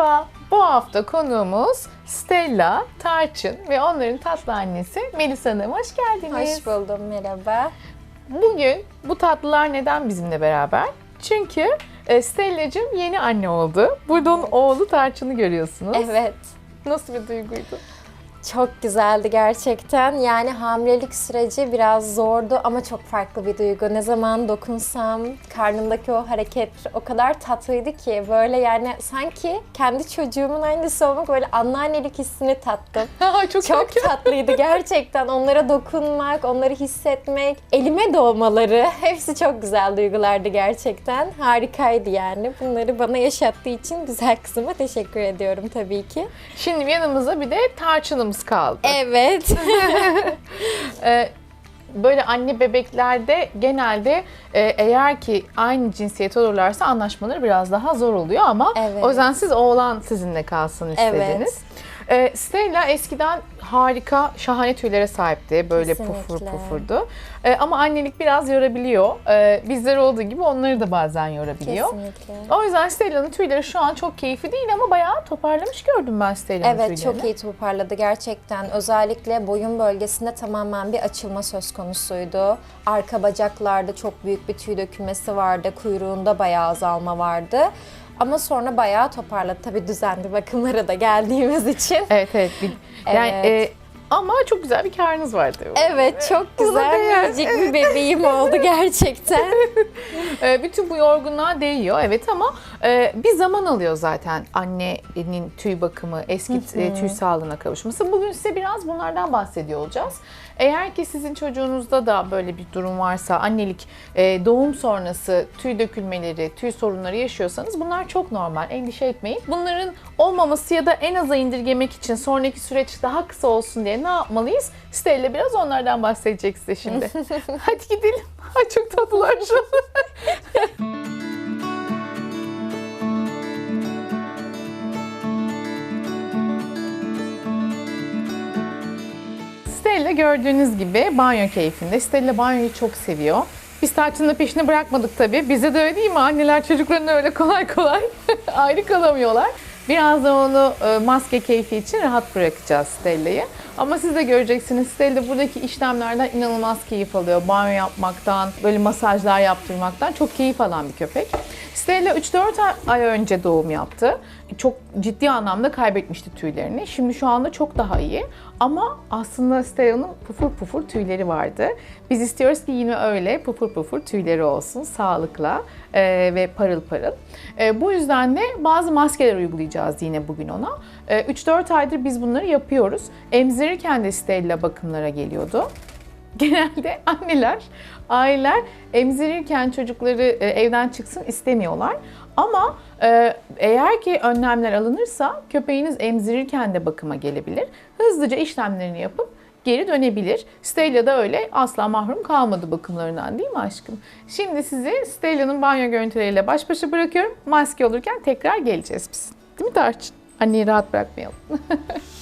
Merhaba, bu hafta konuğumuz Stella, Tarçın ve onların tatlı annesi Melisa Hanım. Hoş geldiniz. Hoş buldum, merhaba. Bugün bu tatlılar neden bizimle beraber? Çünkü e, Stella'cığım yeni anne oldu. Burada onun oğlu Tarçın'ı görüyorsunuz. Evet, Nasıl bir duyguydu? Çok güzeldi gerçekten. Yani hamilelik süreci biraz zordu ama çok farklı bir duygu. Ne zaman dokunsam karnımdaki o hareket o kadar tatlıydı ki böyle yani sanki kendi çocuğumun annesi olmak böyle anneannelik hissini tattım. çok Çok tatlıydı gerçekten. Onlara dokunmak, onları hissetmek, elime doğmaları hepsi çok güzel duygulardı gerçekten. Harikaydı yani. Bunları bana yaşattığı için güzel kızıma teşekkür ediyorum tabii ki. Şimdi yanımızda bir de Tarçın'ımız kaldı. Evet. Ee, böyle anne bebeklerde genelde e, eğer ki aynı cinsiyet olurlarsa anlaşmaları biraz daha zor oluyor ama Evet. o yüzden siz oğlan sizinle kalsın istediniz. Evet. Ee, Stella eskiden harika, şahane tüylere sahipti. Böyle Kesinlikle. pufur pufurdu. Ee, ama annelik biraz yorabiliyor. Ee, bizler olduğu gibi onları da bazen yorabiliyor. Kesinlikle. O yüzden Stella'nın tüyleri şu an çok keyifli değil ama bayağı toparlamış gördüm ben Stella'nın Evet tüylerini. çok iyi toparladı gerçekten. Özellikle boyun bölgesinde tamamen bir açılma söz konusuydu. Arka bacaklarda çok büyük bir tüy dökülmesi vardı. Kuyruğunda bayağı azalma vardı. Ama sonra bayağı toparladı. Tabii düzenli bakımlara da geldiğimiz için. Evet evet. Bir- Yani Evet. e, ama çok güzel bir karnınız vardı. Evet çok Buna güzel değer. minicik bir bebeğim oldu gerçekten. E, bütün bu yorgunluğa değiyor evet ama e, bir zaman alıyor zaten annenin tüy bakımı, eski e, tüy sağlığına kavuşması. Bugün size biraz bunlardan bahsediyor olacağız. Eğer ki sizin çocuğunuzda da böyle bir durum varsa, annelik, e, doğum sonrası tüy dökülmeleri, tüy sorunları yaşıyorsanız bunlar çok normal. Endişe etmeyin. Bunların olmaması ya da en aza indirgemek için sonraki süreç daha kısa olsun diye ne yapmalıyız? Stella biraz onlardan bahsedecek size şimdi. Hadi gidelim. Ay çok tatlılar şu Stella gördüğünüz gibi banyo keyfinde. Stella banyoyu çok seviyor. Biz Tarçın'ın peşini bırakmadık tabii. Bize de öyle değil mi? Anneler çocuklarına öyle kolay kolay ayrı kalamıyorlar. Biraz da onu e, maske keyfi için rahat bırakacağız Stella'yı. Ama siz de göreceksiniz Stella buradaki işlemlerden inanılmaz keyif alıyor. Banyo yapmaktan, böyle masajlar yaptırmaktan çok keyif alan bir köpek. Stella 3-4 ay- ay önce doğum yaptı. Çok ciddi anlamda kaybetmişti tüylerini. Şimdi şu anda çok daha iyi. Ama aslında Stella'nın pufur pufur tüyleri vardı. Biz istiyoruz ki yine öyle pufur pufur tüyleri olsun sağlıkla e, ve parıl parıl. E, bu yüzden de bazı maskeler uygulayacağız yine bugün ona. E, 3-4 aydır biz bunları yapıyoruz. Emzirirken de Stella bakımlara geliyordu. Genelde anneler, aileler emzirirken çocukları e, evden çıksın istemiyorlar. Ama e, eğer ki önlemler alınırsa köpeğiniz emzirirken de bakıma gelebilir. Hızlıca işlemlerini yapıp geri dönebilir. Stella da öyle asla mahrum kalmadı bakımlarından değil mi aşkım? Şimdi sizi Stella'nın banyo görüntüleriyle baş başa bırakıyorum. Maske olurken tekrar geleceğiz biz. Değil mi Tarçın? Anneyi rahat bırakmayalım.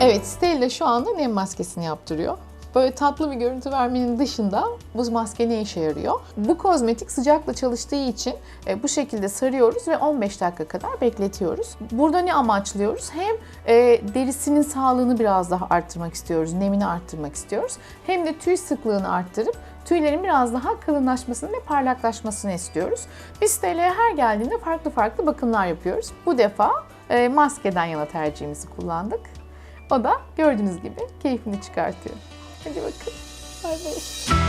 Evet, Stella şu anda nem maskesini yaptırıyor. Böyle tatlı bir görüntü vermenin dışında bu maske ne işe yarıyor? Bu kozmetik sıcakla çalıştığı için e, bu şekilde sarıyoruz ve 15 dakika kadar bekletiyoruz. Burada ne amaçlıyoruz? Hem e, derisinin sağlığını biraz daha arttırmak istiyoruz, nemini arttırmak istiyoruz. Hem de tüy sıklığını arttırıp tüylerin biraz daha kalınlaşmasını ve parlaklaşmasını istiyoruz. Biz Stella'ya her geldiğinde farklı farklı bakımlar yapıyoruz. Bu defa e, maskeden yana tercihimizi kullandık. O da gördüğünüz gibi keyfini çıkartıyor. Hadi bakalım. Bay bay.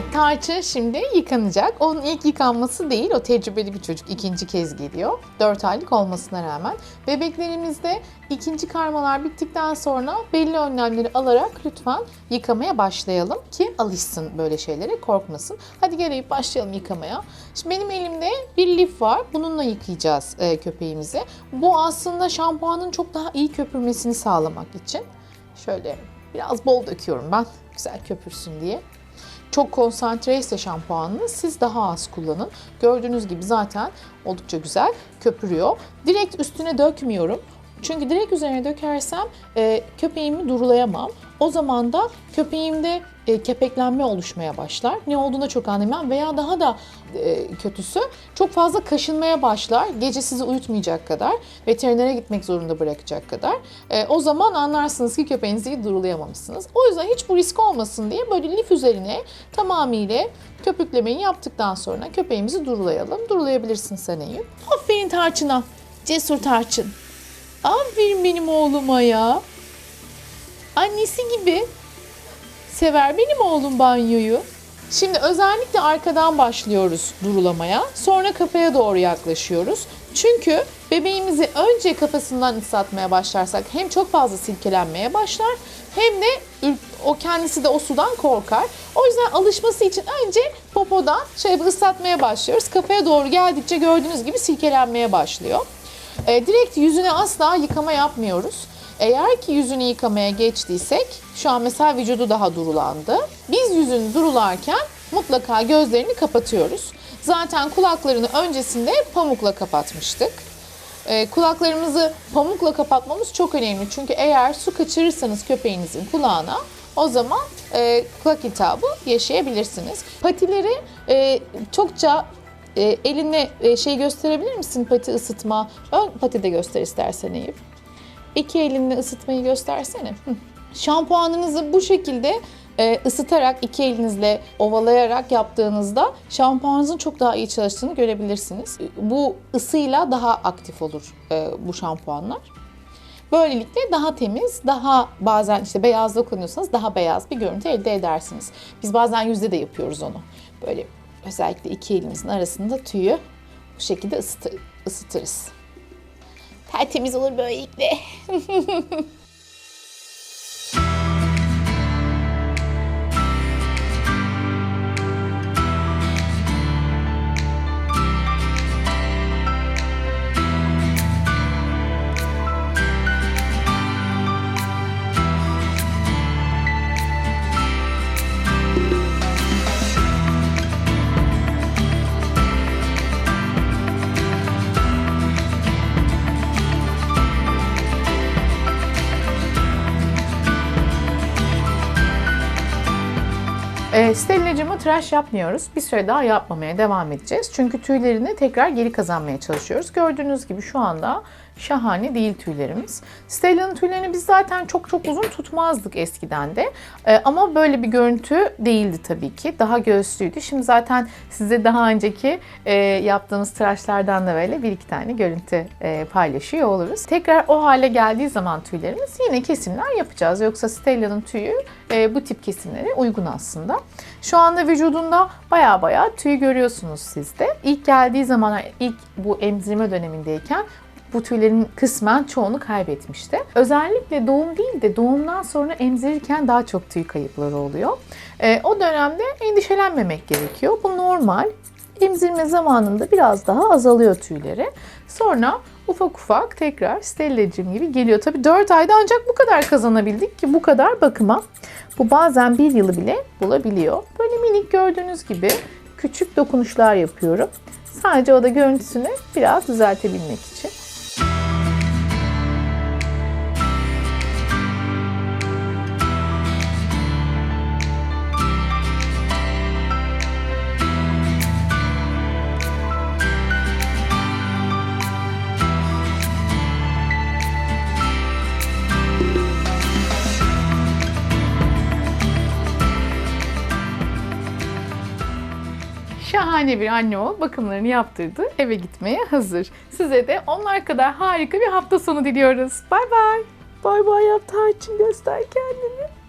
Evet tarçın şimdi yıkanacak. Onun ilk yıkanması değil. O tecrübeli bir çocuk ikinci kez geliyor. 4 aylık olmasına rağmen. Bebeklerimizde ikinci karmalar bittikten sonra belli önlemleri alarak lütfen yıkamaya başlayalım ki alışsın böyle şeylere korkmasın. Hadi gelip başlayalım yıkamaya. Şimdi benim elimde bir lif var. Bununla yıkayacağız e, köpeğimizi. Bu aslında şampuanın çok daha iyi köpürmesini sağlamak için. Şöyle biraz bol döküyorum ben. Güzel köpürsün diye. Çok konsantre ise şampuanını siz daha az kullanın. Gördüğünüz gibi zaten oldukça güzel köpürüyor. Direkt üstüne dökmüyorum. Çünkü direkt üzerine dökersem e, köpeğimi durulayamam. O zaman da köpeğimde e, kepeklenme oluşmaya başlar. Ne olduğunu çok anlayamam veya daha da e, kötüsü çok fazla kaşınmaya başlar. Gece sizi uyutmayacak kadar, veterinere gitmek zorunda bırakacak kadar. E, o zaman anlarsınız ki köpeğinizi iyi durulayamamışsınız. O yüzden hiç bu risk olmasın diye böyle lif üzerine tamamıyla köpüklemeyi yaptıktan sonra köpeğimizi durulayalım. Durulayabilirsin sen Eyüp. Aferin Tarçın'a. Cesur Tarçın. Aferin benim oğluma ya. Annesi gibi sever benim oğlum banyoyu. Şimdi özellikle arkadan başlıyoruz durulamaya. Sonra kafaya doğru yaklaşıyoruz. Çünkü bebeğimizi önce kafasından ıslatmaya başlarsak hem çok fazla silkelenmeye başlar hem de o kendisi de o sudan korkar. O yüzden alışması için önce popodan şöyle bir ıslatmaya başlıyoruz. Kafaya doğru geldikçe gördüğünüz gibi silkelenmeye başlıyor. E, direkt yüzüne asla yıkama yapmıyoruz. Eğer ki yüzünü yıkamaya geçtiysek, şu an mesela vücudu daha durulandı. Biz yüzünü durularken mutlaka gözlerini kapatıyoruz. Zaten kulaklarını öncesinde pamukla kapatmıştık. E, kulaklarımızı pamukla kapatmamız çok önemli. Çünkü eğer su kaçırırsanız köpeğinizin kulağına o zaman e, kulak iltihabı yaşayabilirsiniz. Patileri e, çokça e, eline e, şey gösterebilir misin pati ısıtma? Ön pati de göster istersen Eyüp. İki elinle ısıtmayı göstersene. Şampuanınızı bu şekilde e, ısıtarak iki elinizle ovalayarak yaptığınızda şampuanınızın çok daha iyi çalıştığını görebilirsiniz. Bu ısıyla daha aktif olur e, bu şampuanlar. Böylelikle daha temiz, daha bazen işte beyazla kullanıyorsanız daha beyaz bir görüntü elde edersiniz. Biz bazen yüzde de yapıyoruz onu. Böyle özellikle iki elimizin arasında tüyü bu şekilde ısıtı- ısıtırız. Tertemiz olur böylelikle. E, Stella'cığıma tıraş yapmıyoruz. Bir süre daha yapmamaya devam edeceğiz. Çünkü tüylerini tekrar geri kazanmaya çalışıyoruz. Gördüğünüz gibi şu anda şahane değil tüylerimiz. Stella'nın tüylerini biz zaten çok çok uzun tutmazdık eskiden de. E, ama böyle bir görüntü değildi tabii ki. Daha göğüslüydü. Şimdi zaten size daha önceki e, yaptığımız tıraşlardan da böyle bir iki tane görüntü e, paylaşıyor oluruz. Tekrar o hale geldiği zaman tüylerimiz yine kesimler yapacağız. Yoksa Stella'nın tüyü e, bu tip kesimlere uygun aslında. Şu anda vücudunda baya baya tüy görüyorsunuz siz de. İlk geldiği zaman ilk bu emzirme dönemindeyken bu tüylerin kısmen çoğunu kaybetmişti. Özellikle doğum değil de doğumdan sonra emzirirken daha çok tüy kayıpları oluyor. E, o dönemde endişelenmemek gerekiyor. Bu normal. Emzirme zamanında biraz daha azalıyor tüyleri. Sonra ufak ufak tekrar Stella'cığım gibi geliyor. Tabii 4 ayda ancak bu kadar kazanabildik ki bu kadar bakıma. Bu bazen bir yılı bile bulabiliyor. Böyle minik gördüğünüz gibi küçük dokunuşlar yapıyorum. Sadece o da görüntüsünü biraz düzeltebilmek için. Şahane bir anne ol, bakımlarını yaptırdı, eve gitmeye hazır. Size de onlar kadar harika bir hafta sonu diliyoruz. Bay bay. Bay bay yap Tarçın göster kendini.